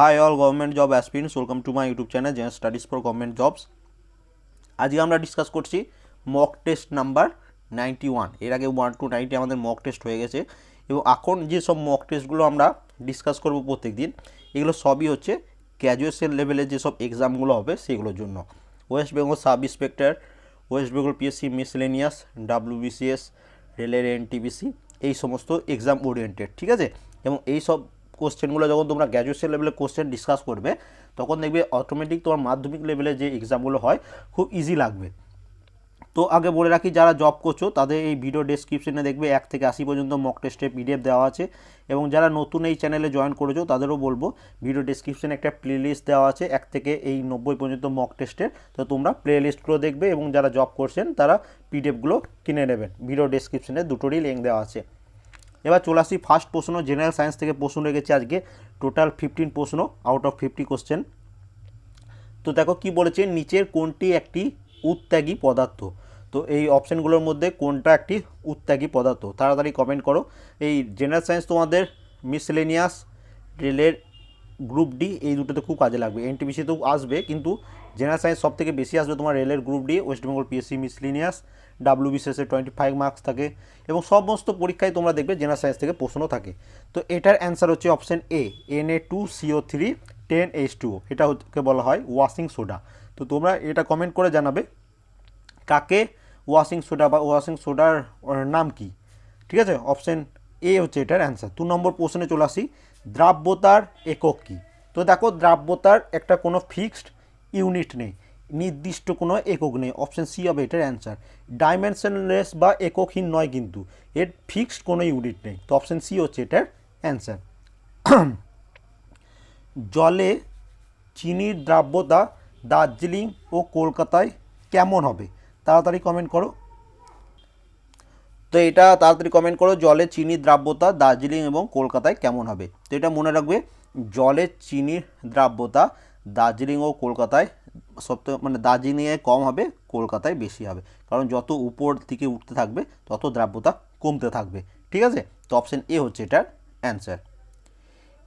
Hi all government job aspirants welcome to my YouTube channel gen studies for government jobs আজকে আমরা discuss করছি mock test number ninety ওয়ানের আগে one two ninety আমাদের mock test হয়ে গেছে। এবং এখন যে সব মক টেস্টগুলো আমরা ডিসকাস করব প্রত্যেক দিন এগুলো সবই হচ্ছে গ্র্যাজুয়েশন লেভেলের যেসব এক্সামগুলো হবে সেগুলোর জন্য। West Bengal sub inspector West Bengal PSC miscellaneous WBCS রেলের এনটিবিসি এই সমস্ত এক্সাম ওরিয়েন্টেড ঠিক আছে? এবং এই সব কোশ্চেনগুলো যখন তোমরা গ্র্যাজুয়েশন লেভেলে কোশ্চেন ডিসকাস করবে, তখন দেখবে অটোমেটিক তোমার মাধ্যমিক লেভেলে যে এক্সামগুলো হয়, খুব ইজি লাগবে। তো আগে বলে রাখি, যারা জব করছ, তাদের এই ভিডিও ডেসক্রিপশনে দেখবে এক থেকে আশি পর্যন্ত মক টেস্টের পিডিএফ দেওয়া আছে এবং যারা নতুন এই চ্যানেলে জয়েন করেছ, তাদেরও বলব ভিডিও ডেসক্রিপশনে একটা প্লেলিস্ট দেওয়া আছে, এক থেকে এই নব্বই পর্যন্ত মক টেস্টের তো তোমরা প্লেলিস্টগুলো দেখবে এবং যারা জব করছেন, তারা পিডিএফগুলো কিনে নেবেন। ভিডিও ডেসক্রিপশনে দুটোরই লিঙ্ক দেওয়া আছে। এবার চলে আসি ফার্স্ট প্রশ্ন জেনারেল সায়েন্স থেকে প্রশ্ন রেখেছি আজকে। টোটাল ফিফটিন প্রশ্ন আউট অফ ফিফটি কোশ্চেন তো দেখো কি বলেছে, নিচের কোনটি একটি উত্যাগী পদার্থ? তো এই অপশানগুলোর মধ্যে কোনটা একটি উত্যাগী পদার্থ? তাড়াতাড়ি কমেন্ট করো। এই জেনারেল সায়েন্স তোমাদের মিসলেনিয়াস রেলের গ্রুপ ডি এই দুটোতে খুব কাজে লাগবে। এনটিপিসিতেও আসবে, কিন্তু জেনারেল সায়েন্স সব থেকে বেশি আসবে তোমার রেলের group D, West Bengal PSC miscellaneous W বিসিএসে twenty five marks থাকে এবং সমস্ত পরীক্ষায় তোমরা দেখবে জেনারেল সায়েন্স থেকে প্রশ্ন থাকে। তো এটার অ্যান্সার হচ্ছে option A N A two CO three ten H two এটা হচ্ছে বলা হয় ওয়াশিং সোডা তো তোমরা এটা কমেন্ট করে জানাবে কাকে ওয়াশিং সোডা বা ওয়াশিং সোডার নাম কি। ঠিক আছে? অপশান এ হচ্ছে এটার অ্যান্সার দু নম্বর প্রশ্নে চলে আসি, দ্রাব্যতার একক কী? তো দেখো, দ্রাব্যতার একটা কোনো ফিক্সড ইউনিট নেই, নির্দিষ্ট কোনো একক নেই অপশান সি হবে এটার অ্যান্সার ডাইমেনশনলেস বা এককহীন নয় কিন্তু, এর ফিক্সড কোনো ইউনিট নেই, তো অপশান সি হচ্ছে এটার অ্যান্সার জলে চিনির দ্রাব্যতা দার্জিলিং ও কলকাতায় কেমন হবে? তাড়াতাড়ি কমেন্ট করো। তো এটা তাড়াতাড়ি কমেন্ট করো, জলে চিনির দ্রাব্যতা দার্জিলিং এবং কলকাতায় কেমন হবে? তো এটা মনে রাখবে, জলে চিনির দ্রাব্যতা দার্জিলিং ও কলকাতায় সবথেকে মানে দার্জিলিংয়ে কম হবে, কলকাতায় বেশি হবে। কারণ যত উপর দিকে উঠতে থাকবে, তত দ্রাব্যতা কমতে থাকবে। ঠিক আছে? তো অপশান এ হচ্ছে এটার অ্যান্সার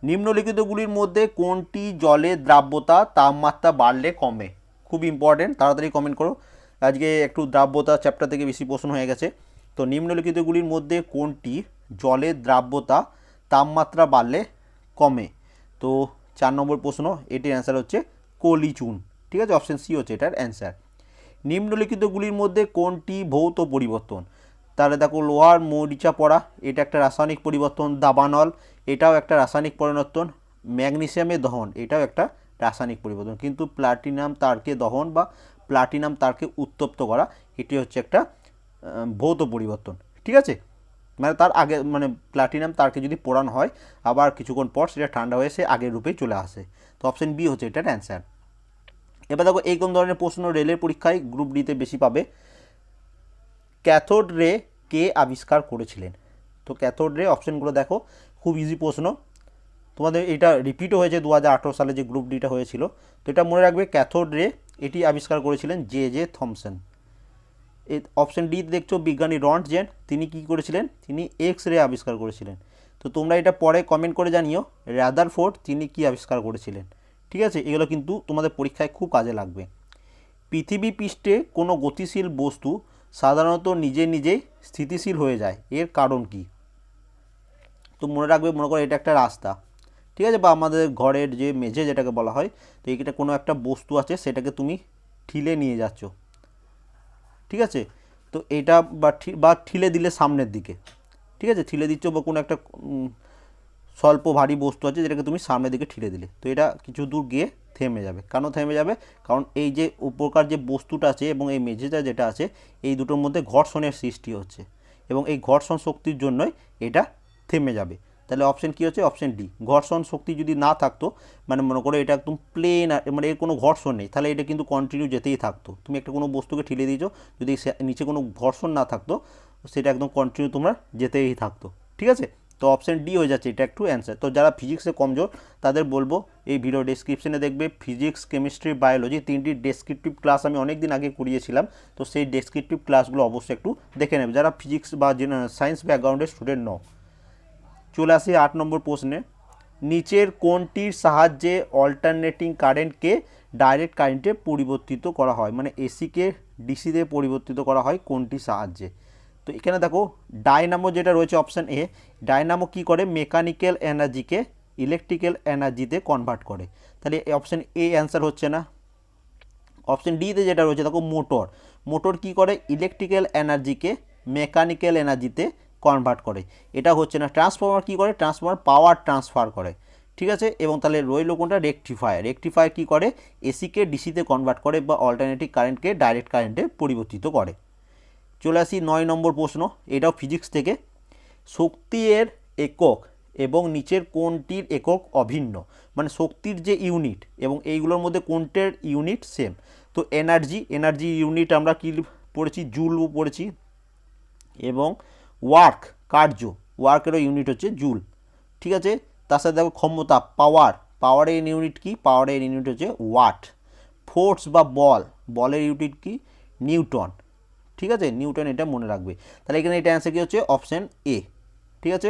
নিম্নলিখিতগুলির মধ্যে কোনটি জলের দ্রাব্যতা তাপমাত্রা বাড়লে কমে? খুব ইম্পর্টেন্ট তাড়াতাড়ি কমেন্ট করো। আজকে একটু দ্রাব্যতা চ্যাপ্টার থেকে বেশি প্রশ্ন হয়ে গেছে। তো নিম্নলিখিতগুলির মধ্যে কোনটি জলের দ্রাব্যতা তাপমাত্রা বাড়লে কমে? তো চার নম্বর প্রশ্ন, এটির অ্যান্সার হচ্ছে কলিচুন। ঠিক আছে? অপশান সি হচ্ছে এটার অ্যান্সার নিম্নলিখিতগুলির মধ্যে কোনটি ভৌত পরিবর্তন? তাহলে দেখো, লোহার মরিচা পড়া, এটা একটা রাসায়নিক পরিবর্তন। দাবানল, এটাও একটা রাসায়নিক পরিবর্তন। ম্যাগনেসিয়ামের দহন, এটাও একটা রাসায়নিক পরিবর্তন। কিন্তু প্লাটিনাম তারকে দহন বা প্লাটিনাম তারকে উত্তপ্ত করা, এটি হচ্ছে একটা ভৌত পরিবর্তন। ঠিক আছে? মানে তার আগে মানে প্লাটিনাম তারকে যদি পোড়ানো হয়, আবার কিছুক্ষণ পর সেটা ঠান্ডা হয়ে সে আগের রূপেই চলে আসে। তো অপশন বি হচ্ছে এটার অ্যান্সার এবার দেখো, এই কোন ধরনের প্রশ্ন রেলের পরীক্ষায় গ্রুপ ডিতে বেশি পাবে? ক্যাথোড রে কে আবিষ্কার করেছিলেন? তো ক্যাথোড রে অপশনগুলো দেখো, খুব ইজি প্রশ্ন। তোমাদের এটা রিপিটও হয়েছে দু হাজার আঠেরো সালে যে গ্রুপ ডিটা হয়েছিল। তো এটা মনে রাখবে, ক্যাথোড রে এটি আবিষ্কার করেছিলেন J J Thomson option D দেখছ বিজ্ঞানী রন্টজেন তিনি কি করেছিলেন? তিনি এক্স রে আবিষ্কার করেছিলেন। তো তোমরা এটা পরে কমেন্ট করে জানিও রাদার ফোর্ড তিনি কি আবিষ্কার করেছিলেন? ঠিক আছে? এগুলো কিন্তু তোমাদের পরীক্ষায় খুব কাজে লাগবে। পৃথিবী পৃষ্ঠে কোনো গতিশীল বস্তু সাধারণত নিজে নিজেই স্থিতিশীল হয়ে যায়। এর কারণ কি? তো মনে রাখবে, মনে করো এটা একটা রাস্তা। ঠিক আছে? বা আমাদের ঘরের যে মেঝে যেটাকে বলা হয়, তো এটা কোনো একটা বস্তু আছে, সেটাকে তুমি ঠিলে নিয়ে যাচ্ছ। ঠিক আছে? তো এটা বা বা ঠিলে দিলে সামনের দিকে। ঠিক আছে? ঠিলে দিচ্ছ বা কোনো একটা স্বল্প ভারী বস্তু আছে যেটাকে তুমি সামনের দিকে ঠিলে দিলে। তো এটা কিছু দূর গিয়ে থেমে যাবে। কেন থেমে যাবে? কারণ এই যে উপরকার যে বস্তুটা আছে এবং এই মেঝেটা যেটা আছে, এই দুটোর মধ্যে ঘর্ষণের সৃষ্টি হচ্ছে। এবং এই ঘর্ষণ শক্তির জন্যই এটা থেমে যাবে। তাহলে অপশন কী হচ্ছে? অপশন ডি ঘর্ষণ শক্তি যদি না থাকতো মানে মনে করো এটা একদম প্লেন মানে এর কোনো ঘর্ষণ নেই, তাহলে এটা কিন্তু কন্টিনিউ যেতেই থাকতো। তুমি একটা কোনো বস্তুকে ঠেলে দিয়েছ, যদি নিচে কোনো ঘর্ষণ না থাকতো, সেটা একদম কন্টিনিউ তোমার যেতেই থাকতো। ঠিক আছে? তো অপশন ডি হয়ে যাচ্ছে এটা একটু অ্যান্সার তো যারা ফিজিক্সে কমজোর, তাদের বলব এই ভিডিও ডেসক্রিপশনে দেখবে ফিজিক্স কেমিস্ট্রি বায়োলজি তিনটি ডেসক্রিপটিভ ক্লাস আমি অনেক দিন আগে করিয়েছিলাম। তো সেই ডেসক্রিপটিভ ক্লাসগুলো অবশ্যই একটু দেখে নেবে। যারা ফিজিক্স বা সায়েন্স ব্যাকগ্রাউন্ডের স্টুডেন্ট নও চলে আসি আট নম্বর প্রশ্নে। নিচের কোনটির সাহায্যে অল্টারনেটিং কারেন্টকে ডাইরেক্ট কারেন্টে পরিবর্তিত করা হয়? মানে এসিকে ডিসিতে পরিবর্তিত করা হয় কোনটির সাহায্যে? তো এখানে দেখো ডায়নামো যেটা রয়েছে অপশান এ ডায়নামো কী করে? মেকানিক্যাল এনার্জিকে ইলেকট্রিক্যাল এনার্জিতে কনভার্ট করে। তাহলে অপশান এ অ্যান্সার হচ্ছে না। অপশান ডিতে যেটা রয়েছে, দেখো মোটর মোটর কি করে? ইলেকট্রিক্যাল এনার্জিকে মেকানিক্যাল এনার্জিতে কনভার্ট করে। এটা হচ্ছে না ট্রান্সফর্মার কি করে? ট্রান্সফর্মার পাওয়ার ট্রান্সফার করে। ঠিক আছে? এবং তাহলে রইল কোনটা? রেকটিফায়ার রেকটিফায়ার কি করে? এসিকে ডিসিতে কনভার্ট করে বা অল্টারনেটিভ কারেন্টকে ডাইরেক্ট কারেন্টে পরিবর্তিত করে। চলে আসি নয় নম্বর প্রশ্ন, এটাও ফিজিক্স থেকে। শক্তির একক এবং নিচের কোনটির একক অভিন্ন? মানে শক্তির যে ইউনিট এবং এইগুলোর মধ্যে কোনটের ইউনিট সেম তো এনার্জি এনার্জি ইউনিট আমরা কি পড়েছি? জুল পড়েছি। এবং ওয়ার্ক, কার্য। ওয়ার্কেরও ইউনিট হচ্ছে জুল ঠিক আছে? তার সাথে দেখো ক্ষমতা পাওয়ার পাওয়ারের ইউনিট কি? পাওয়ারের ইউনিট হচ্ছে ওয়াট ফোর্স বা বল বলের ইউনিট কি? নিউটন। ঠিক আছে? নিউটন এটা মনে রাখবে। তাহলে এখানে এটা অ্যান্সার কী হচ্ছে? অপশান এ ঠিক আছে?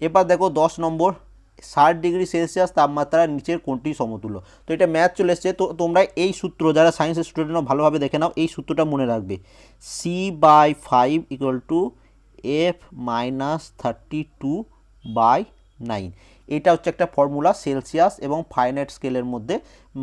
এবার দেখো দশ নম্বর। ষাট ডিগ্রি সেলসিয়াস তাপমাত্রা নিচের কোনটি সমতুল্য? তো এটা ম্যাথ চলে এসছে। তো তোমরা এই সূত্র, যারা সায়েন্সের স্টুডেন্টরা ভালোভাবে দেখে নাও। এই সূত্রটা মনে রাখবে। C by five equal to F minus thirty two by nine এটা হচ্ছে একটা ফর্মুলা সেলসিয়াস এবং ফাইনাইট স্কেলের মধ্যে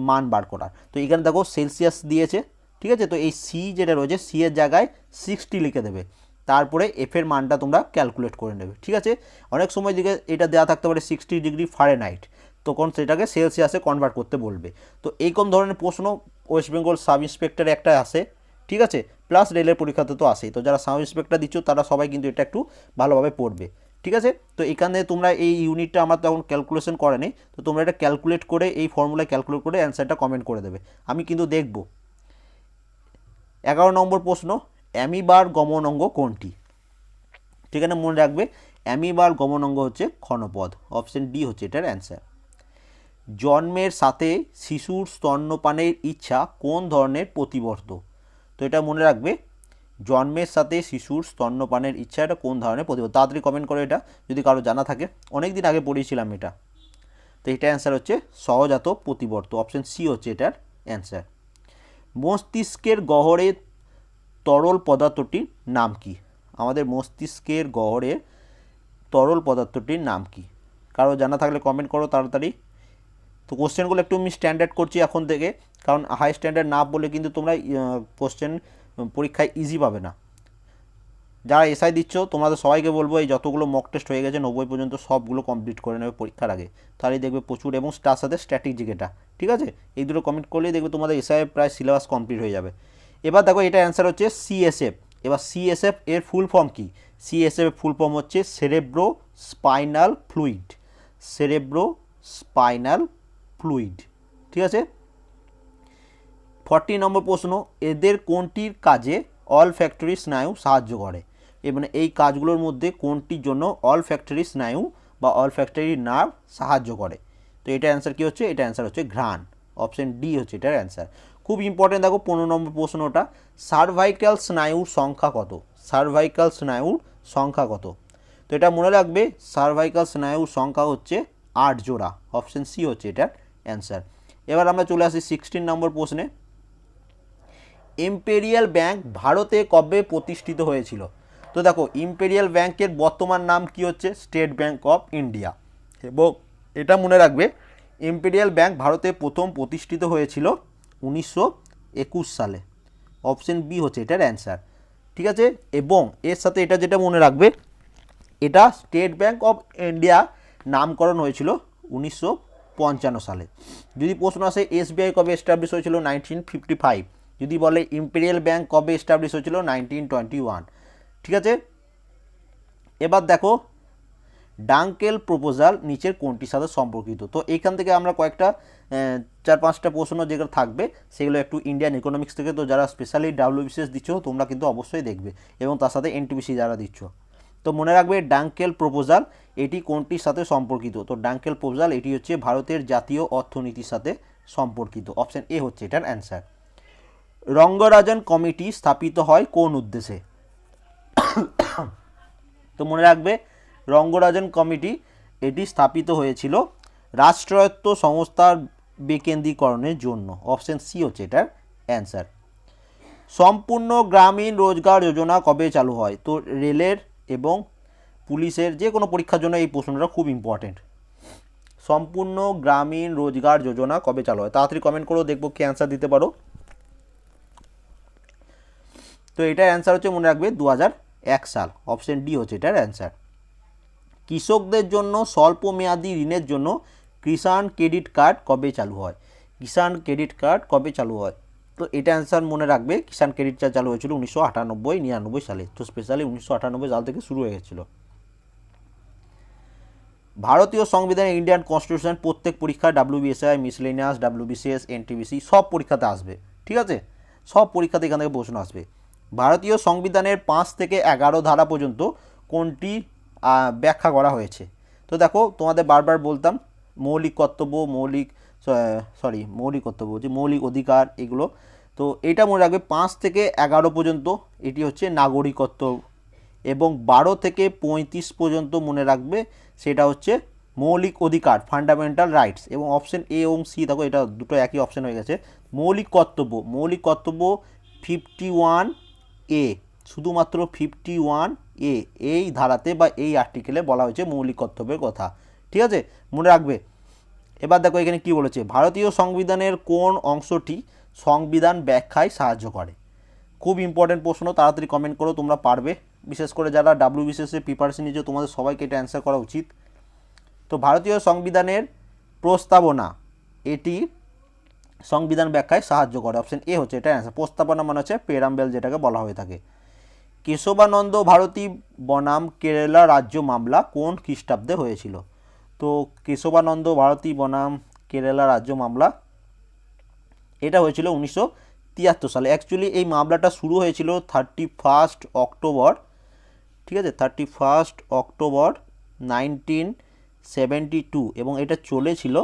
মান বার করার। তো এখানে দেখো সেলসিয়াস দিয়েছে, ঠিক আছে? তো এই সি যেটা রয়েছে সি এর জায়গায় সিক্সটি লিখে দেবে। তারপরে এফের মানটা তোমরা ক্যালকুলেট করে নেবে, ঠিক আছে? অনেক সময় দিকে এটা দেওয়া থাকতে পারে সিক্সটি ডিগ্রি ফারেনাইট তখন সেটাকে সেলসিয়াসে কনভার্ট করতে বলবে। তো এই কোন ধরনের প্রশ্ন ওয়েস্ট বেঙ্গল সাব ইন্সপেক্টর একটা আসে ঠিক আছে? প্লাস রেলের পরীক্ষাতে তো আসেই তো যারা সাব ইন্সপেক্টর দিচ্ছ, তারা সবাই কিন্তু এটা একটু ভালোভাবে পড়বে। ঠিক আছে? তো এখানে তোমরা এই ইউনিটটা আমার তখন ক্যালকুলেশন করেনি তো তোমরা এটা ক্যালকুলেট করে এই ফর্মুলায় ক্যালকুলেট করে অ্যান্সারটা কমেন্ট করে দেবে। আমি কিন্তু দেখব। এগারো নম্বর প্রশ্ন, অ্যামিবার গমন অঙ্গ কোনটি সেখানে মনে রাখবে, অ্যামিবার গমন অঙ্গ হচ্ছে ক্ষণপদ অপশন ডি হচ্ছে এটার অ্যান্সার জন্মের সাথে শিশুর স্তন্যপানের ইচ্ছা কোন ধরনের প্রতিবর্ত? তো এটা মনে রাখবে, জন্মের সাথে শিশুর স্তন্যপানের ইচ্ছা, এটা কোন ধরনের প্রতিবর্ত তাড়াতাড়ি কমেন্ট করে এটা, যদি কারও জানা থাকে। অনেক দিন আগে পড়িয়েছিলাম এটা। তো এটা অ্যান্সার হচ্ছে সহজাত প্রতিবর্ত অপশন সি হচ্ছে এটার অ্যান্সার মস্তিষ্কের গহরে তরল পদার্থটির নাম কি? আমাদের মস্তিষ্কের গহরে তরল পদার্থটির নাম কি? কারও জানা থাকলে কমেন্ট করো তাড়াতাড়ি। তো কোশ্চেনগুলো একটু আমি স্ট্যান্ডার্ড করছি এখন থেকে, কারণ হাই স্ট্যান্ডার্ড না বলে কিন্তু তোমরা কোশ্চেন পরীক্ষায় ইজি পাবে না। যারা এসআই দিচ্ছ তোমাদের সবাইকে বলব, এই যতগুলো মক টেস্ট হয়ে গেছে, নব্বই পর্যন্ত সবগুলো কমপ্লিট করে নেবে পরীক্ষার আগে। তাহলেই দেখবে প্রচুর, এবং তার সাথে স্ট্র্যাটেজিক এটা ঠিক আছে? এই দুটো কমেন্ট করলেই দেখবে তোমাদের এসআই প্রায় সিলেবাস কমপ্লিট হয়ে যাবে। এবার দেখো, এটা অ্যান্সার হচ্ছে সিএসএফ এবার সিএসএফ এর ফুল ফর্ম কি? সিএসএফ ফুল ফর্ম হচ্ছে cerebro spinal fluid cerebro spinal fluid ঠিক আছে? ফর্টি নম্বর প্রশ্ন, এদের কোনটির কাজে অল ফ্যাক্টরি স্নায়ু সাহায্য করে? এ মানে এই কাজগুলোর মধ্যে কোনটির জন্য অল ফ্যাক্টরি স্নায়ু বা অল ফ্যাক্টরি নার্ভ সাহায্য করে? তো এটা অ্যান্সার কী হচ্ছে? এটা অ্যান্সার হচ্ছে ঘ্রাণ। অপশন ডি হচ্ছে এটার অ্যান্সার খুব ইম্পর্টেন্ট দেখো পনেরো নম্বর প্রশ্নটা সার্ভাইকাল স্নায়ুর সংখ্যা কত? সার্ভাইকাল স্নায়ুর সংখ্যা কত? তো এটা মনে রাখবে সার্ভাইকাল স্নায়ুর সংখ্যা হচ্ছে আট জোড়া। অপশন সি হচ্ছে এটার অ্যান্সার। এবার আমরা চলে আসি সিক্সটিন নম্বর প্রশ্নে। ইম্পেরিয়াল ব্যাংক ভারতে কবে প্রতিষ্ঠিত হয়েছিল? তো দেখো ইম্পেরিয়াল ব্যাংকের বর্তমান নাম কি হচ্ছে? স্টেট ব্যাংক অফ ইন্ডিয়া এবং এটা মনে রাখবে ইম্পেরিয়াল ব্যাংক ভারতে প্রথম প্রতিষ্ঠিত হয়েছিল উনিশশো একুশ সালে। অপশন বি হচ্ছে এটার অ্যান্সার। ঠিক আছে? এবং এর সাথে এটা যেটা মনে রাখবে, এটা স্টেট ব্যাংক অফ ইন্ডিয়া নামকরণ হয়েছিল উনিশশো পঞ্চান্ন সালে। যদি প্রশ্ন আসে, এসবিআই কবে এস্টাবলিশ হয়েছিল? নাইনটিন ফিফটি ফাইভ যদি বলে ইম্পেরিয়াল ব্যাংক কবে এস্টাবলিশ হয়েছিল? নাইনটিন টোয়েন্টি ওয়ান ঠিক আছে? এবার দেখো ডাঙ্কেল প্রপোজাল নিচের কোনটির সাথে সম্পর্কিত? তো এইখান থেকে আমরা কয়েকটা চার পাঁচটা প্রশ্ন যেগুলো থাকবে, সেগুলো একটু ইন্ডিয়ান ইকোনমিক্স থেকে, তো যারা স্পেশালি ডাব্লিউবিসিএস দিচ্ছ, তোমরা কিন্তু অবশ্যই দেখবে। এবং তার সাথে এনটিপিসি যারা দিচ্ছ। তো মনে রাখবে ডাঙ্কেল প্রপোজাল এটি কোনটির সাথে সম্পর্কিত? তো ডাঙ্কেল প্রপোজাল এটি হচ্ছে ভারতের জাতীয় অর্থনীতির সাথে সম্পর্কিত। অপশান এ হচ্ছে এটার অ্যান্সার রঙ্গরাজন কমিটি স্থাপিত হয় কোন উদ্দেশ্যে? তো মনে রাখবে রঙ্গরাজন কমিটি, এটি স্থাপিত হয়েছিল রাষ্ট্রায়ত্ত সংস্থার বিকেন্দ্রীকরণের জন্য। অপশন সি হচ্ছে এটার অ্যান্সার সম্পূর্ণ গ্রামীণ রোজগার যোজনা কবে চালু হয়? তো রেলের এবং পুলিশের যে কোনো পরীক্ষার জন্য এই প্রশ্নটা খুব ইম্পর্টেন্ট সম্পূর্ণ গ্রামীণ রোজগার যোজনা কবে চালু হয়? তাড়াতাড়ি কমেন্ট করো, দেখব কি অ্যান্সার দিতে পারো। তো এটার অ্যান্সার হচ্ছে মনে রাখবে দু এক সাল। অপশন ডি হচ্ছে এটার অ্যান্সার কৃষকদের জন্য স্বল্প মেয়াদি ঋণের জন্য কিষাণ ক্রেডিট কার্ড কবে চালু হয়? কিষাণ ক্রেডিট কার্ড কবে চালু হয়? তো এটা অ্যান্সার মনে রাখবে, কিষাণ ক্রেডিট কার্ড চালু হয়েছিল উনিশশো আটানব্বই, নিরানব্বই সালে। তো স্পেশালি উনিশশো আটানব্বই সাল থেকে শুরু হয়ে গেছিল। ভারতীয় সংবিধানে ইন্ডিয়ান কনস্টিটিউশন প্রত্যেক পরীক্ষা ডাব্লিউবিএসআই মিসলেনিয়াস ডাব্লিউবিসিএস এনটিবিসি সব পরীক্ষাতে আসবে। ঠিক আছে? সব পরীক্ষাতে এখান থেকে প্রশ্ন আসবে। ভারতীয় সংবিধানের পাঁচ থেকে এগারো ধারা পর্যন্ত কোনটি ব্যাখ্যা করা হয়েছে? তো দেখো, তোমাদের বারবার বলতাম, মৌলিক কর্তব্য, মৌলিক সরি মৌলিক কর্তব্য যে মৌলিক অধিকার এগুলো। তো এটা মনে রাখবে, পাঁচ থেকে এগারো পর্যন্ত এটি হচ্ছে নাগরিকত্ব এবং বারো থেকে পঁয়ত্রিশ পর্যন্ত মনে রাখবে, সেটা হচ্ছে মৌলিক অধিকার ফান্ডামেন্টাল রাইটস এবং অপশন এ এবং সি দেখো এটা দুটো একই অপশন হয়ে গেছে। মৌলিক কর্তব্য মৌলিক কর্তব্য ফিফটি ওয়ান এ শুধুমাত্র ফিফটি ওয়ান এ এই ধারাতে বা এই আর্টিকেলে বলা হয়েছে মৌলিক কর্তব্যের কথা। ঠিক আছে? মনে রাখবে এবার দেখো এখানে কি বলেছে? ভারতীয় সংবিধানের কোন অংশটি সংবিধান ব্যাখ্যায় সাহায্য করে? খুব ইম্পর্টেন্ট প্রশ্ন, তাড়াতাড়ি কমেন্ট করো, তোমরা পারবে। বিশেষ করে যারা ডাব্লিউ বিসিএসে প্রিপারেশন নিয়েছে, তোমাদের সবাইকে এটা অ্যান্সার করা উচিত। তো ভারতীয় সংবিধানের প্রস্তাবনা, এটি সংবিধান ব্যাখ্যায় সাহায্য করে। অপশন এ হচ্ছে এটা অ্যান্সার প্রস্তাবনা মানে হচ্ছে পেরাম্বেল যেটাকে বলা হয়ে থাকে। কেশবানন্দ ভারতী বনাম কেরালা রাজ্য মামলা কোন খ্রিস্টাব্দে হয়েছিল? তো কেশবানন্দ ভারতী বনাম কেরালা রাজ্য মামলা। এটা হয়েছিল উনিশশো তিয়াত্তর সালে। অ্যাকচুয়ালি এই মামলাটা শুরু হয়েছিল থার্টি ফার্স্ট অক্টোবর ঠিক আছে? Thirty first October nineteen seventy two এবং এটা চলেছিল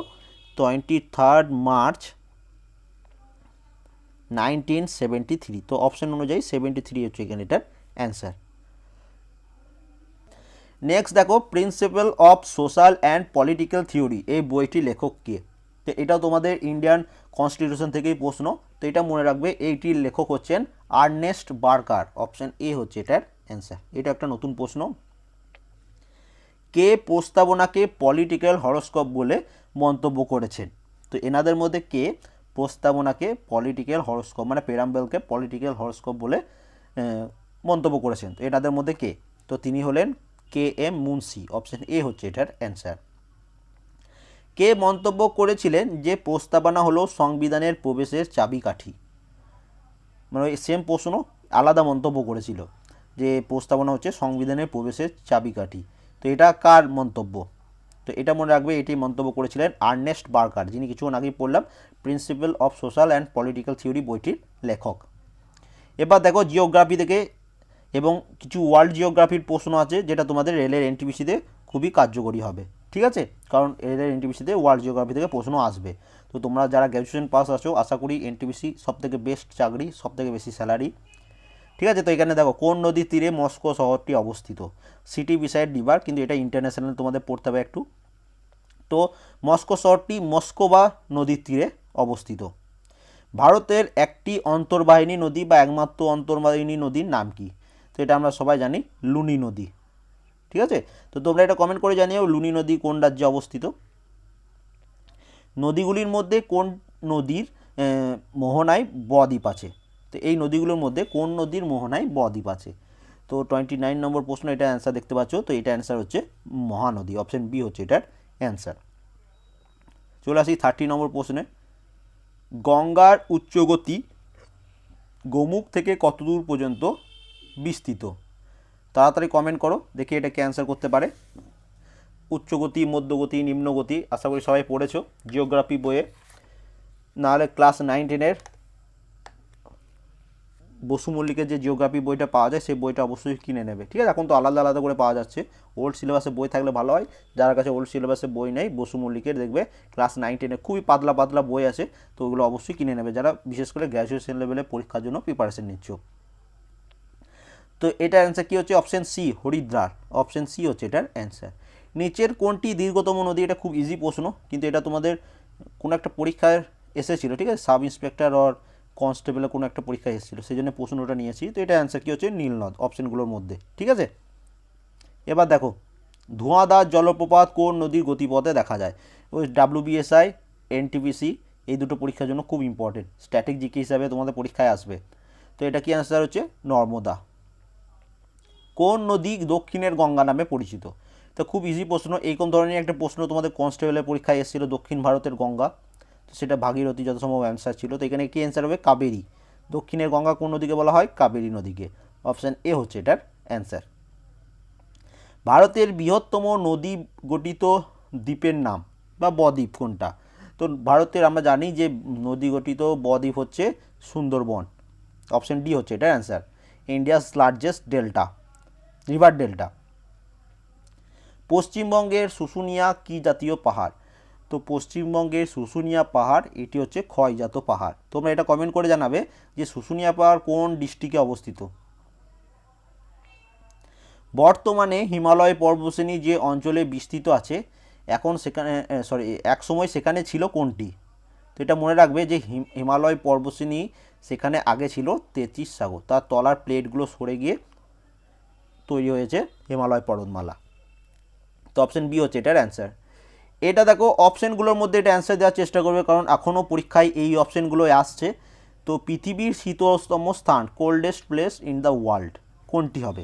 twenty third March nineteen seventy three তো অপশন অনুযায়ী সেভেন্টি থ্রি হচ্ছে এখানে এটার অ্যান্সার নেক্সট দেখো principle of social and political theory এই বইটি লেখক কে? তো এটাও তোমাদের ইন্ডিয়ান কনস্টিটিউশন থেকেই প্রশ্ন। তো এটা মনে রাখবে এইটির লেখক হচ্ছেন আর্নেস্ট বার্কার অপশন এ হচ্ছে এটার অ্যান্সার এটা একটা নতুন প্রশ্ন। কে প্রস্তাবনাকে পলিটিক্যাল হরস্কোপ বলে মন্তব্য করেছেন? তো এনাদের মধ্যে কে প্রস্তাবনাকে পলিটিক্যাল হরস্কোপ মানে পেরাম্বেলকে পলিটিক্যাল হরস্কোপ বলে মন্তব্য করেছেন? তো এনাদের মধ্যে কে? তো তিনি হলেন K M Munshi option A হচ্ছে এটার অ্যান্সার কে মন্তব্য করেছিলেন যে প্রস্তাবনা হলো সংবিধানের প্রবেশের চাবিকাঠি? মানে ওই সেম প্রশ্ন আলাদা মন্তব্য করেছিল, যে প্রস্তাবনা হচ্ছে সংবিধানের প্রবেশের চাবিকাঠি। তো এটা কার মন্তব্য? তো এটা মনে রাখবে এটি মন্তব্য করেছিলেন আর্নেস্ট বার্কার, যিনি কিছুক্ষণ আগেই পড়লাম principle of social and political theory বইটির লেখক। এবার দেখো জিওগ্রাফি থেকে এবং কিছু ওয়ার্ল্ড জিওগ্রাফির প্রশ্ন আছে, যেটা তোমাদের রেলের এনটিপিসিতে খুবই কার্যকরী হবে। ঠিক আছে? কারণ রেলের এনটিপিসিতে ওয়ার্ল্ড জিওগ্রাফি থেকে প্রশ্ন আসবে। তো তোমরা যারা গ্র্যাজুয়েশন পাস আছো, আশা করি এনটিপিসি সব থেকে বেস্ট চাকরি সব থেকে বেশি স্যালারি ঠিক আছে? তো এখানে দেখো, কোন নদীর তীরে মস্কো শহরটি অবস্থিত? সিটি বিসাইড রিভার কিন্তু এটা ইন্টারন্যাশনাল তোমাদের পড়তে হবে একটু। তো মস্কো শহরটি মস্কোবা নদীর তীরে অবস্থিত। ভারতের একটি অন্তর্বাহিনী নদী বা একমাত্র অন্তর্বাহিনী নদীর নাম কি? তো এটা আমরা সবাই জানি লুনি নদী। ঠিক আছে? তো তোমরা এটা কমেন্ট করে জানিও লুনি নদী কোন রাজ্যে অবস্থিত। নদীগুলির মধ্যে কোন নদীর মোহনায় বদ্বীপ আছে? তো এই নদীগুলোর মধ্যে কোন নদীর মোহনায় বদ্বীপ আছে? তো টোয়েন্টি নাইন নম্বর প্রশ্ন এটা অ্যান্সার দেখতে পাচ্ছ, তো এটা অ্যান্সার হচ্ছে মহানদী। অপশন বি হচ্ছে এটার অ্যান্সার চলে আসি থার্টি নম্বর প্রশ্নে। গঙ্গার উচ্চগতি গোমুখ থেকে কতদূর পর্যন্ত বিস্তৃত। তাড়াতাড়ি কমেন্ট করো, দেখি এটা ক্যান্সার করতে পারে। উচ্চগতি, মধ্যগতি, নিম্নগতি, আশা করি সবাই পড়েছো। জিওগ্রাফি বইয়ে। নাহলে ক্লাস নাইন টেনের বসু মল্লিকের যে জিওগ্রাফি বইটা পাওয়া যায়, সেই বইটা অবশ্যই কিনে নেবে। ঠিক আছে, এখন তো আলাদা আলাদা করে পাওয়া যাচ্ছে। ওল্ড সিলেবাসে বই থাকলে ভালো হয়। যার কাছে ওল্ড সিলেবাসে বই নেই, বসু মল্লিকের দেখবে ক্লাস নাইন টেনে খুবই পাতলা পাতলা বই আছে, তো ওগুলো অবশ্যই কিনে নেবে। যারা, বিশেষ করে গ্র্যাজুয়েশন লেভেলে পরীক্ষার জন্য প্রিপারেশন নিচ্ছ। তো এটার অ্যান্সার কী হচ্ছে? Option C Haridwar. Option C হচ্ছে এটার অ্যান্সার নিচের কোনটি দীর্ঘতম নদী? এটা খুব ইজি প্রশ্ন, কিন্তু এটা তোমাদের কোনো একটা পরীক্ষায় এসেছিল, ঠিক আছে? সাব ইন্সপেক্টর অর কনস্টেবলের কোনো একটা পরীক্ষায় এসেছিল সেই জন্য প্রশ্নটা নিয়েছি। তো এটা অ্যান্সার কী হচ্ছে? নীলনদ অপশানগুলোর মধ্যে, ঠিক আছে? এবার দেখো, ধোঁয়াদার জলপ্রপাত কোন নদীর গতিপথে দেখা যায়? ওই ডাব্লিউবিএসআই এনটিপিসি এই দুটো পরীক্ষার জন্য খুব ইম্পর্টেন্ট স্ট্যাটিক হিসাবে তোমাদের পরীক্ষায় আসবে। তো এটা কি অ্যান্সার হচ্ছে? নর্মদা। কোন নদী দক্ষিণের গঙ্গা নামে পরিচিত? তো খুব ইজি প্রশ্ন, এইরকম ধরনের একটা প্রশ্ন তোমাদের কনস্টেবলের পরীক্ষায় এসেছিল দক্ষিণ ভারতের গঙ্গা। তো সেটা ভাগীরথী যত সম্ভব অ্যান্সার ছিল। তো এখানে কি অ্যান্সার হবে? কাবেরী। দক্ষিণের গঙ্গা কোন নদীকে বলা হয়? কাবেরী নদীকে। অপশান এ হচ্ছে এটার অ্যান্সার ভারতের বৃহত্তম নদী গঠিত দ্বীপের নাম বা বদ্বীপ কোনটা? তো ভারতের আমরা জানি যে নদী গঠিত বদ্বীপ হচ্ছে সুন্দরবন। অপশন ডি হচ্ছে এটার answer India's largest delta river delta. পশ্চিমবঙ্গের শুশুনিয়া কি জাতীয় পাহাড়? তো পশ্চিমবঙ্গের শুশুনিয়া পাহাড়, এটি হচ্ছে ক্ষয়জাত পাহাড়। তোমরা এটা কমেন্ট করে জানাবে যে শুশুনিয়া পাহাড় কোন ডিস্ট্রিক্টে অবস্থিত? বর্তমানে হিমালয় পর্বতশ্রেণী যে অঞ্চলে বিস্তৃত আছে, এখন সেখানে সরি এক সময় সেখানে ছিল কোনটি? তো এটা মনে রাখবে যে হিম- হিমালয় পর্বতশ্রেণী সেখানে আগে ছিল তেত্রিশ সাগর। তার তলার প্লেটগুলো সরে গিয়ে তৈরি হয়েছে হিমালয় পর্বতমালা। তো অপশন বি হচ্ছে এটার অ্যান্সার এটা দেখো অপশানগুলোর মধ্যে এটা অ্যান্সার দেওয়ার চেষ্টা করবে, কারণ এখনও পরীক্ষায় এই অপশানগুলোই আসছে। তো পৃথিবীর শীতলতম স্থান coldest place in the world কোনটি হবে?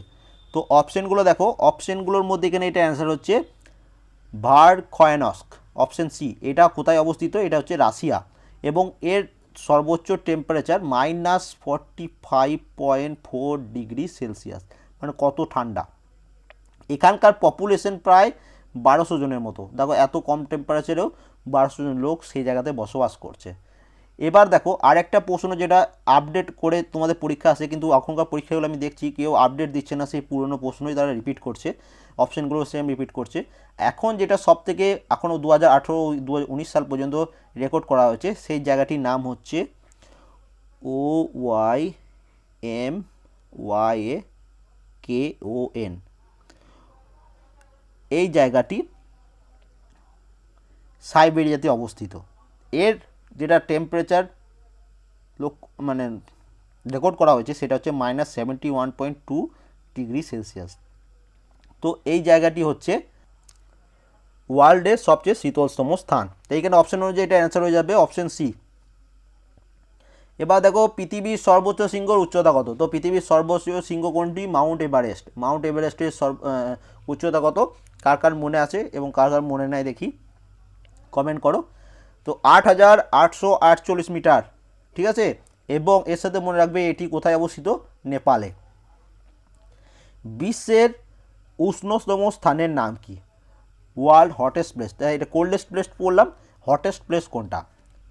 তো অপশানগুলো দেখো অপশানগুলোর মধ্যে এখানে এটা অ্যান্সার হচ্ছে ভার খয়নস্ক অপশন সি এটা কোথায় অবস্থিত? এটা হচ্ছে রাশিয়া। এবং এর সর্বোচ্চ temperature minus forty five point four degree Celsius মানে কত ঠান্ডা। এখানকার পপুলেশন প্রায় বারোশো জনের মতো। দেখো এত কম টেম্পারেচারেও বারোশো জন লোক সেই জায়গাতে বসবাস করছে। এবার দেখো আর একটা প্রশ্ন যেটা আপডেট করে তোমাদের পরীক্ষা আসে, কিন্তু এখনকার পরীক্ষাগুলো আমি দেখছি, কেউ আপডেট দিচ্ছে না, সেই পুরনো প্রশ্নই তারা রিপিট করছে। অপশানগুলো সেম রিপিট করছে। এখন যেটা সব থেকে এখনও দু হাজার আঠেরো দু সাল পর্যন্ত রেকর্ড করা হয়েছে, সেই জায়গাটির নাম হচ্ছে O Y M Y A K O N এই জায়গাটি সাইবেরিয়াতে অবস্থিত। এর যেটা টেম্পারেচার লোক মানে রেকর্ড করা হয়েছে সেটা হচ্ছে minus seventy one point two degree Celsius তো এই জায়গাটি হচ্ছে ওয়ার্ল্ডের সবচেয়ে শীতলতম স্থান। তো এইখানে অপশন অনুযায়ী এটা অ্যান্সার হয়ে যাবে অপশন সি এবার দেখো পৃথিবীর সর্বোচ্চ শৃঙ্গর উচ্চতা কত? তো পৃথিবীর সর্বোচ্চ শৃঙ্গ কোনটি? Mount Everest. মাউন্ট এভারেস্টের উচ্চতা কত? কার কার মনে আছে এবং কার কার মনে নাই দেখি? কমেন্ট করো। তো আট হাজার আটশো আটচল্লিশ মিটার, ঠিক আছে? এবং এর সাথে মনে রাখবে এটি কোথায় অবস্থিত? নেপালে। বিশ্বের উষ্ণতম স্থানের নাম কি? ওয়ার্ল্ড হটেস্ট প্লেস তাই এটা কোল্ডেস্ট প্লেস বললাম। হটেস্ট প্লেস কোনটা?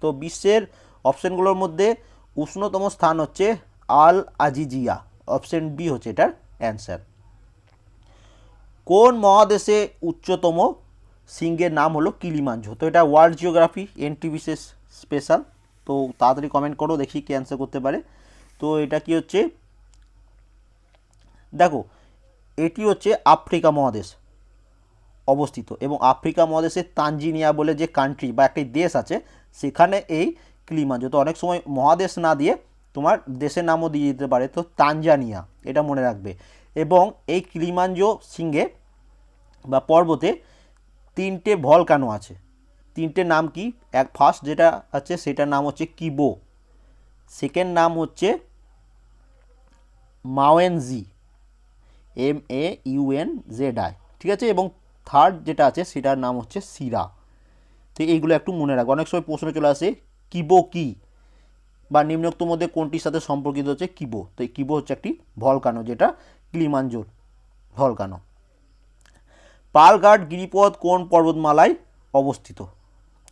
তো বিশ্বের অপশানগুলোর মধ্যে উষ্ণতম স্থান হচ্ছে আল আজিজিয়া। অপশন বি হচ্ছে এটার অ্যান্সার। কোন মহাদেশে উচ্চতম সিংহের নাম হলো কিলিমাঞ্জো? তো এটা ওয়ার্ল্ড জিওগ্রাফি এনটিভিসিএস স্পেশাল। তো তাড়াতাড়ি কমেন্ট করো, দেখি কে অ্যান্সার করতে পারে। তো এটা কি হচ্ছে? দেখো, এটি হচ্ছে আফ্রিকা মহাদেশ অবস্থিত এবং আফ্রিকা মহাদেশের তানজিনিয়া বলে যে কান্ট্রি বা একটি দেশ আছে, সেখানে এই ক্লিমাঞ্জো। তো অনেক সময় মহাদেশ না দিয়ে তোমার দেশের নামও দিয়ে দিতে পারে। তো তানজানিয়া, এটা মনে রাখবে। এবং এই ক্লিমাঞ্জো সিংহে বা পর্বতে তিনটে ভলকানো আছে। তিনটে নাম কি? এক ফার্স্ট যেটা আছে, সেটার নাম হচ্ছে কিবো। সেকেন্ড নাম হচ্ছে Mawenzi. M A U N Z I ঠিক আছে? এবং থার্ড যেটা আছে, সেটার নাম হচ্ছে সিরা। তো এইগুলো একটু মনে রাখো অনেক সময় প্রশ্ন চলে আসে কিবো কি? বা নিম্নোক্ত মধ্যে কোনটির সাথে সম্পর্কিত হচ্ছে কিবো? তো এই কিবো হচ্ছে একটি ভলকানো, যেটা ক্লিমাঞ্জোর ভলকানো। পালঘাট গিরিপথ কোন পর্বতমালায় অবস্থিত?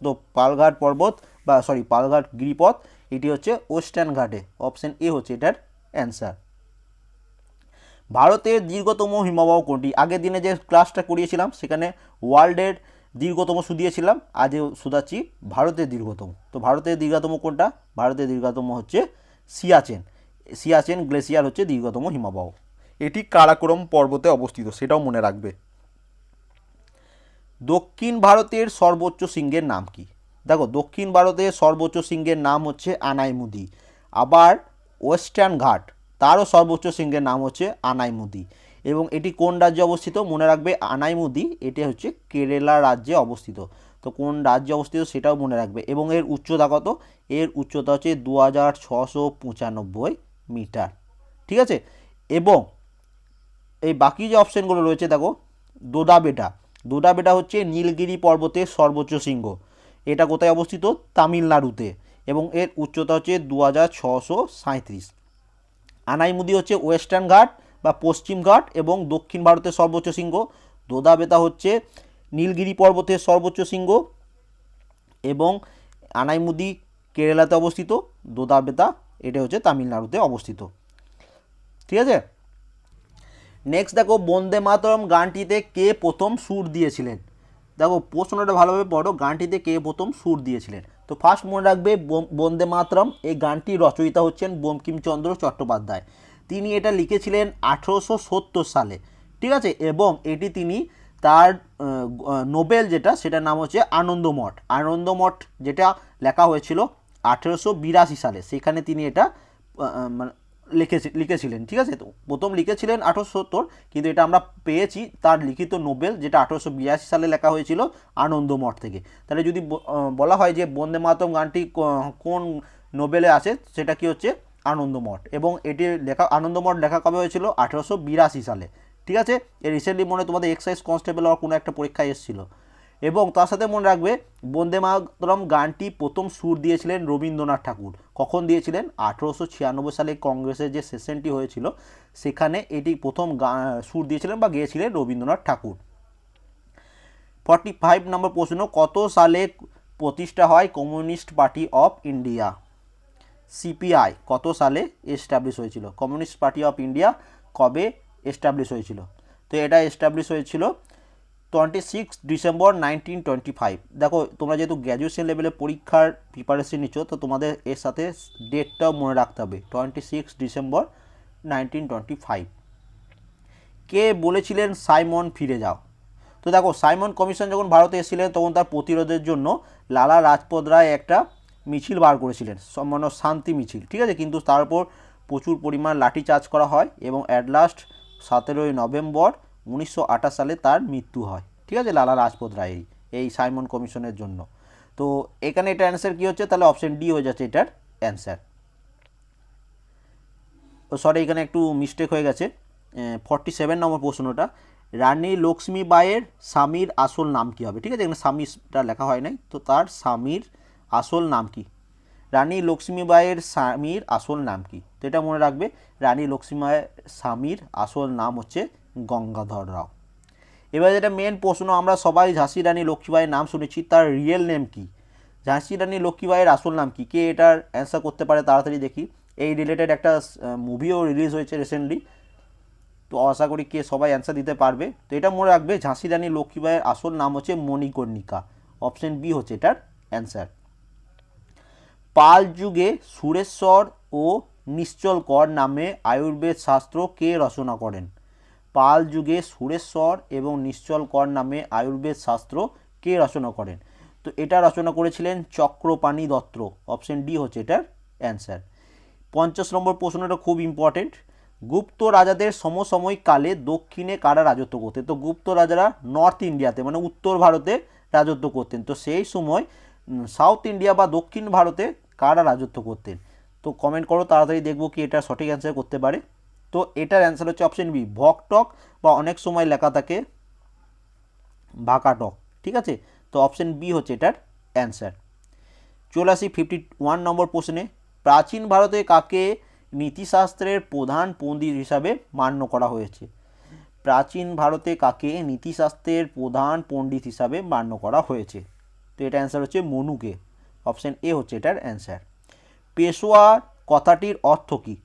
তো পালঘাট পর্বত বা সরি পালঘাট গিরিপথ, এটি হচ্ছে ওয়েস্টার্ন ঘাটে। অপশন এ হচ্ছে এটার অ্যান্সার। ভারতের দীর্ঘতম হিমবাহ কোনটি? আগের দিনে যে ক্লাসটা করিয়েছিলাম, সেখানে ওয়ার্ল্ডের দীর্ঘতম শুধিয়েছিলাম আজও শুধাচ্ছি ভারতের দীর্ঘতম। তো ভারতের দীর্ঘতম কোনটা? ভারতের দীর্ঘতম হচ্ছে সিয়াচেন। সিয়াচেন গ্লেসিয়ার হচ্ছে দীর্ঘতম হিমবাহ। এটি কারাকোরম পর্বতে অবস্থিত, সেটাও মনে রাখবে। দক্ষিণ ভারতের সর্বোচ্চ শৃঙ্গের নাম কি? দেখো, দক্ষিণ ভারতের সর্বোচ্চ শৃঙ্গের নাম হচ্ছে আনাইমুদি। আবার ওয়েস্টার্ন ঘাট, তারও সর্বোচ্চ শৃঙ্গের নাম হচ্ছে আনাইমুদি। এবং এটি কোন রাজ্যে অবস্থিত? মনে রাখবে আনাইমুদি, এটি হচ্ছে কেরালা রাজ্যে অবস্থিত। তো কোন রাজ্যে অবস্থিত সেটাও মনে রাখবে। এবং এর উচ্চতা কত? এর উচ্চতা হচ্ছে দু হাজার ছশো পঁচানব্বই মিটার। ঠিক আছে? এবং এই বাকি যে অপশানগুলো রয়েছে, দেখো, দোদাবেটা। দোদাবেটা হচ্ছে নীলগিরি পর্বতের সর্বোচ্চ শৃঙ্গ। এটা কোথায় অবস্থিত? তামিলনাড়ুতে। এবং এর উচ্চতা হচ্ছে দু হাজার ছশো আনাইমুদি হচ্ছে ওয়েস্টার্ন ঘাট। বা পশ্চিম ঘাট এবং দক্ষিণ ভারতের সর্বোচ্চ শৃঙ্গ। দোদাবেতা হচ্ছে নীলগিরি পর্বতের সর্বোচ্চ শৃঙ্গ এবং আনাইমুদি কেরালাতে অবস্থিত। দোদাবেতা, এটা হচ্ছে তামিলনাড়ুতে অবস্থিত। ঠিক আছে? নেক্সট দেখো, বন্দে মাতরম গানটিতে কে প্রথম সুর দিয়েছিলেন? দেখো, প্রশ্নটা ভালোভাবে পড়ো, গানটিতে কে প্রথম সুর দিয়েছিলেন? তো ফার্স্ট মনে রাখবে বন্দে মাতরম, এই গানটির রচয়িতা হচ্ছেন বঙ্কিমচন্দ্র চট্টোপাধ্যায়। তিনি এটা লিখেছিলেন আঠেরোশো সত্তর সালে, ঠিক আছে? এবং এটি তিনি তার নোবেল যেটা, সেটার নাম হচ্ছে আনন্দমঠ। আনন্দমঠ যেটা লেখা হয়েছিল আঠেরোশো বিরাশি সালে, সেখানে তিনি এটা মানে লিখেছি, লিখেছিলেন, ঠিক আছে? তো প্রথম লিখেছিলেন আঠারোশো সত্তর, কিন্তু এটা আমরা পেয়েছি তার লিখিত নোবেল যেটা আঠেরোশো বিরাশি সালে লেখা হয়েছিল আনন্দমঠ থেকে। তাহলে যদি বলা হয় যে বন্দে মাতরম গানটি কোন নোবেলে আছে সেটা কি হচ্ছে? আনন্দমঠ। এবং এটি লেখা, আনন্দমঠ লেখা কবে হয়েছিল? আঠারোশো বিরাশি সালে। ঠিক আছে? এর রিসেন্টলি মনে তোমাদের এক্সাইজ কনস্টেবল আর কোনো একটা পরীক্ষায় এসেছিল। এবং তার সাথে মনে রাখবে, বন্দে মাতরম গানটি প্রথম সুর দিয়েছিলেন রবীন্দ্রনাথ ঠাকুর। কখন দিয়েছিলেন? আঠেরোশো ছিয়ানব্বই সালে কংগ্রেসের যে সেশনটি হয়েছিল, সেখানে এটি প্রথম গা, সুর দিয়েছিলেন বা গেয়েছিলেন Rabindranath Thakur. Forty five number প্রশ্ন, কত সালে প্রতিষ্ঠা হয় Communist Party of India? CPI কত সালে এস্টাবলিশ হয়েছিল? কমিউনিস্ট পার্টি অফ ইন্ডিয়া কবে এস্টাবলিশ হয়েছিল? তো এটা এস্টাবলিশ হয়েছিল twenty six December nineteen twenty five দেখো, তোমরা যেহেতু গ্র্যাজুয়েশন লেভেলে পরীক্ষার প্রিপারেশন নিচ্ছ, তো তোমাদের এর সাথে ডেটটাও মনে রাখতে হবে twenty six December nineteen twenty five কে বলেছিলেন, সাইমন, ফিরে যাও তো দেখো, সাইমন কমিশন যখন ভারতে এসেছিলেন, তখন তার প্রতিরোধের জন্য লালা রাজপথ রায় একটা মিছিল বার করেছিলেন সামান্য শান্তি মিছিল, ঠিক আছে? কিন্তু তার উপর প্রচুর পরিমাণ লাঠিচার্জ করা হয় এবং অ্যাট লাস্ট সতেরোই নভেম্বর উনিশশো আঠাশ সালে তার মৃত্যু হয়, ঠিক আছে? লালা রাজপথ রায়েরই, এই সাইমন কমিশনের জন্য। তো এখানে এটা অ্যান্সার কী হচ্ছে? তাহলে অপশন ডি হয়ে যাচ্ছে এটার অ্যান্সার সরি এখানে একটু মিস্টেক হয়ে গেছে। ফর্টি সেভেন নম্বর প্রশ্নটা, রানী লক্ষ্মীবাইয়ের স্বামীর আসল নাম কী হবে? ঠিক আছে? এখানে স্বামীটা লেখা হয় নাই, তো তার স্বামীর আসল নাম কি? রানী লক্ষ্মীবাইয়ের স্বামীর আসল নাম কি? তো এটা মনে রাখবে, রানী লক্ষ্মীবাইয়ের স্বামীর আসল নাম হচ্ছে গঙ্গাধর রাও। এবার যেটা মেন প্রশ্ন, আমরা সবাই ঝাঁসি রানী লক্ষ্মীবাইয়ের নাম শুনেছি, তার রিয়েল নেম কি? ঝাঁসি রানী লক্ষ্মীবাইয়ের আসল নাম কি? কে এটার অ্যান্সার করতে পারে তাড়াতাড়ি দেখি। এই রিলেটেড একটা মুভিও রিলিজ হয়েছে রিসেন্টলি তো আশা করি কে সবাই অ্যান্সার দিতে পারবে। তো এটা মনে রাখবে, ঝাঁসি রানী লক্ষ্মীবাইয়ের আসল নাম হচ্ছে মণিকর্ণিকা। অপশন বি হচ্ছে এটার অ্যান্সার পাল যুগে সুরেশ্বর ও নিশ্চলকর নামে আয়ুর্বেদ শাস্ত্র কে রচনা করেন? পাল যুগে সুরেশ্বর এবং নিশ্চলকর নামে আয়ুর্বেদ শাস্ত্র কে রচনা করেন? তো এটা রচনা করেছিলেন চক্রপাণি দত্ত। অপশন ডি হচ্ছে এটার অ্যান্সার। পঞ্চাশ নম্বর প্রশ্নটা খুব ইম্পর্টেন্ট। গুপ্ত রাজাদের সমসাময়িক কালে দক্ষিণে কারা রাজত্ব করতেন? তো গুপ্ত রাজারা নর্থ ইন্ডিয়াতে মানে উত্তর ভারতে রাজত্ব করতেন। তো সেই সময় সাউথ ইন্ডিয়া বা দক্ষিণ ভারতে কারা রাজত্ব করতেন? তো কমেন্ট করো, তাড়াতাড়ি দেখব কি এটা সঠিক অ্যান্সার করতে পারে। তো এটার অ্যান্সার হচ্ছে অপশন বি ভকটক বা অনেক সময় লেখা থাকে ভাকাটক ঠিক আছে? তো অপশন বি হচ্ছে এটার অ্যান্সার চলে আসি ফিফটি ওয়ান নম্বর প্রশ্নে। প্রাচীন ভারতে কাকে নীতিশাস্ত্রের প্রধান পণ্ডিত হিসাবে মান্য করা হয়েছে? প্রাচীন ভারতে কাকে নীতিশাস্ত্রের প্রধান পণ্ডিত হিসাবে মান্য করা হয়েছে? তো এটা অ্যান্সার হচ্ছে মনুকে। অপশন এ হচ্ছে এটার অ্যান্সার। পেশোয়া কথাটির অর্থ কী?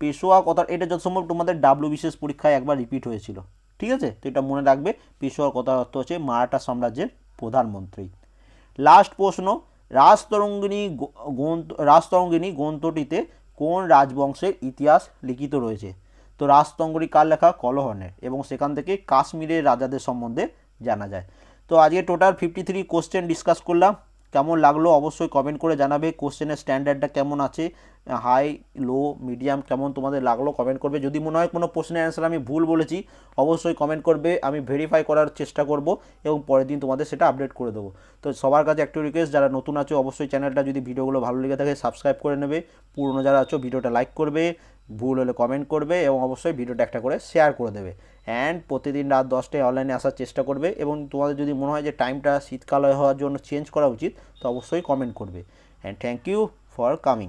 পেশোয়া কথা, এটা যত সম্ভব তোমাদের ডাব্লু বিশেষ পরীক্ষায় একবার রিপিট হয়েছিল। ঠিক আছে? তো এটা মনে রাখবে পেশোয়ার কথার অর্থ হচ্ছে মারাঠা সাম্রাজ্যের প্রধানমন্ত্রী। লাস্ট প্রশ্ন, রাজতরঙ্গিনী গ্রন্থ রাজতরঙ্গিনী গ্রন্থটিতে কোন রাজবংশের ইতিহাস লিখিত রয়েছে? তো রাজতঙ্গিনী কার লেখা? কলহনের এবং সেখান থেকে কাশ্মীরের রাজাদের সম্বন্ধে জানা যায়। তো আজকে total fifty three question discuss করলাম। কেমন লাগল অবশ্যই কমেন্ট করে জানাবে কোশ্চেনের স্ট্যান্ডার্ডটা কেমন আছে হাই লো মিডিয়াম কেমন তোমাদের লাগল কমেন্ট করবে। যদি মনে হয় কোনো প্রশ্নের অ্যান্সার আমি ভুল বলেছি, অবশ্যই কমেন্ট করবে, আমি ভেরিফাই করার চেষ্টা করব এবং পরের দিন তোমাদের সেটা আপডেট করে দেবো। তো সবার কাছে একটু রিকোয়েস্ট যারা নতুন আছো অবশ্যই চ্যানেলটা যদি ভিডিওগুলো ভালো লেগে থাকে সাবস্ক্রাইব করে নেবে। পুরনো যারা আছো ভিডিওটা লাইক করবে। ভুল হলে কমেন্ট করবে এবং অবশ্যই ভিডিওটা একটা করে শেয়ার করে দেবে। অ্যান্ড প্রতিদিন রাত দশটায় অনলাইনে আসার চেষ্টা করবে এবং তোমাদের যদি মনে হয় যে টাইমটা শীতকাল হওয়ার জন্য চেঞ্জ করা উচিত, তো অবশ্যই কমেন্ট করবে। And thank you for coming